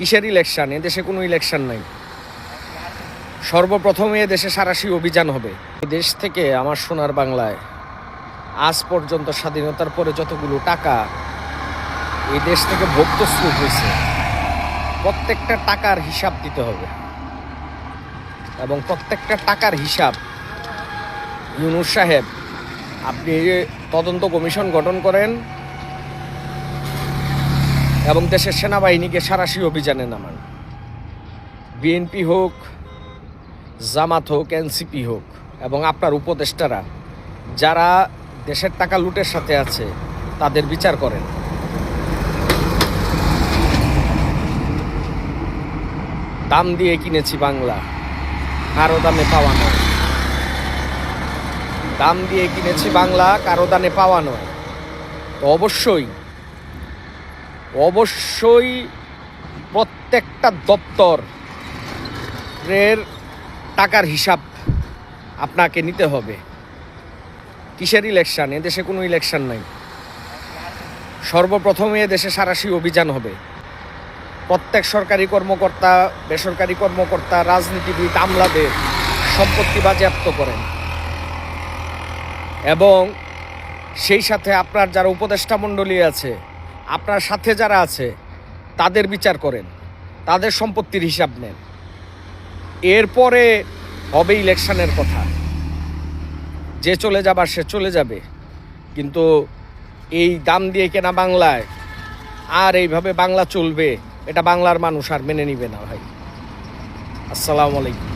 কিসের ইলেকশন এদেশে কোনো ইলেকশন নাই। সর্বপ্রথমে দেশে সারাশি অভিযান হবে। দেশ থেকে আমার সোনার বাংলায় আজ পর্যন্ত স্বাধীনতার পরে যতগুলো টাকা এই দেশ থেকে ভক্তস্রোত হয়েছে, প্রত্যেকটা টাকার হিসাব দিতে হবে। এবং প্রত্যেকটা টাকার হিসাব ইউনুস সাহেব, আপনি তদন্ত কমিশন গঠন করেন এবং দেশের সেনাবাহিনীকে সারাশি অভিযানে নামান। বিএনপি হোক, জামাত হোক, এনসিপি হোক, এবং আপনার উপদেষ্টারা, যারা দেশের টাকা লুটের সাথে আছে, তাদের বিচার করেন। দাম দিয়ে কিনেছি বাংলা, কারও দামে পাওয়া নয়। দাম দিয়ে কিনেছি বাংলা, কারও দানে পাওয়া নয়। তো অবশ্যই অবশ্যই প্রত্যেকটা দপ্তর এর টাকার হিসাব আপনাকে নিতে হবে। কিসের ইলেকশান এদেশে কোনো ইলেকশন নাই। সর্বপ্রথমে দেশে সারাশি অভিযান হবে। প্রত্যেক সরকারি কর্মকর্তা, বেসরকারি কর্মকর্তা, রাজনীতিবিদ, আমলাদের সম্পত্তি বাজেয়াপ্ত করেন। এবং সেই সাথে আপনার যারা উপদেষ্টা মণ্ডলী আছে আপনার সাথে যারা আছে, তাদের বিচার করেন, তাদের সম্পত্তির হিসাব নেন। এরপরে হবে ইলেকশনের কথা। যে চলে যাবার সে চলে যাবে, কিন্তু এই দাম দিয়ে কেনা বাংলায় আর এইভাবে বাংলা চলবে, এটা বাংলার মানুষ আর মেনে নিবে না ভাই। আসসালামু আলাইকুম।